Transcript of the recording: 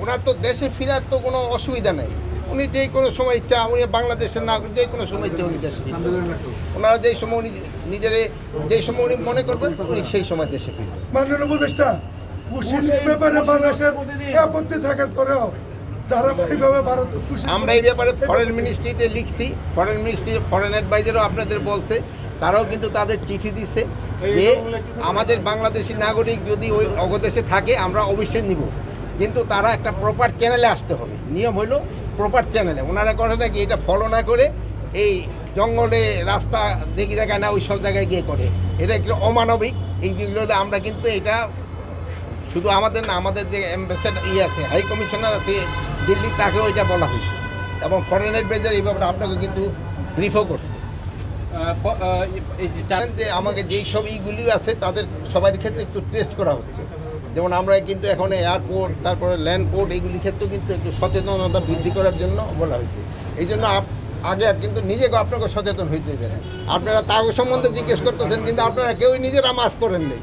ওনার তো দেশে ফেরার তো কোনো অসুবিধা নেই। উনি যেই কোনো সময় ইচ্ছা উনি বাংলাদেশের নাগরিক যে কোনো সময় ইচ্ছা উনি দেশে ওনারা যেই সময় উনি নিজের যেই সময় উনি মনে করবেন উনি সেই সময় দেশে ফিরবেন মাননীয় উপদেষ্টা ব্যাপারে বাংলাদেশের আপত্তি থাকার পরেও আমরা এই ব্যাপারে ফরেন মিনিস্ট্রিতে লিখছি। ফরেন মিনিস্ট্রি ফরেন অ্যাডভাইজারও আপনাদের বলছে। তারাও কিন্তু তাদের চিঠি দিচ্ছে যে আমাদের বাংলাদেশি নাগরিক যদি ওই অগদেশে থাকে আমরা অবশ্যই নিব। কিন্তু তারা একটা প্রপার চ্যানেলে আসতে হবে। নিয়ম হলো প্রপার চ্যানেলে ওনারা করে নাকি এটা ফলো না করে এই জঙ্গলে রাস্তা দেখি জায়গায় না ওই সব জায়গায় গিয়ে করে। এটা একটু অমানবিক। এই যেগুলো আমরা কিন্তু এটা শুধু আমাদের না, আমাদের যে অ্যাম্বাসেডার ইয়ে আছে হাই কমিশনার আছে, দিল্লি তাকেও এটা বলা হয়েছে। এবং ফরেনের বেজার এই ব্যাপারে আপনাকে কিন্তু ব্রিফও করছে। যে আমাকে যেই সব ইগুলি আছে, তাদের সবার ক্ষেত্রে একটু টেস্ট করা হচ্ছে। যেমন আমরা কিন্তু এখন এয়ারপোর্ট তারপরে ল্যান্ড পোর্ট এইগুলির ক্ষেত্রেও কিন্তু একটু সচেতনতা বৃদ্ধি করার জন্য বলা হয়েছে। এই জন্য আগে কিন্তু নিজেকে আপনাকে সচেতন হইতে হবে আপনারা তার সম্বন্ধে জিজ্ঞেস করতেছেন, কিন্তু আপনারা কেউই নিজেরা মাস করেন নেই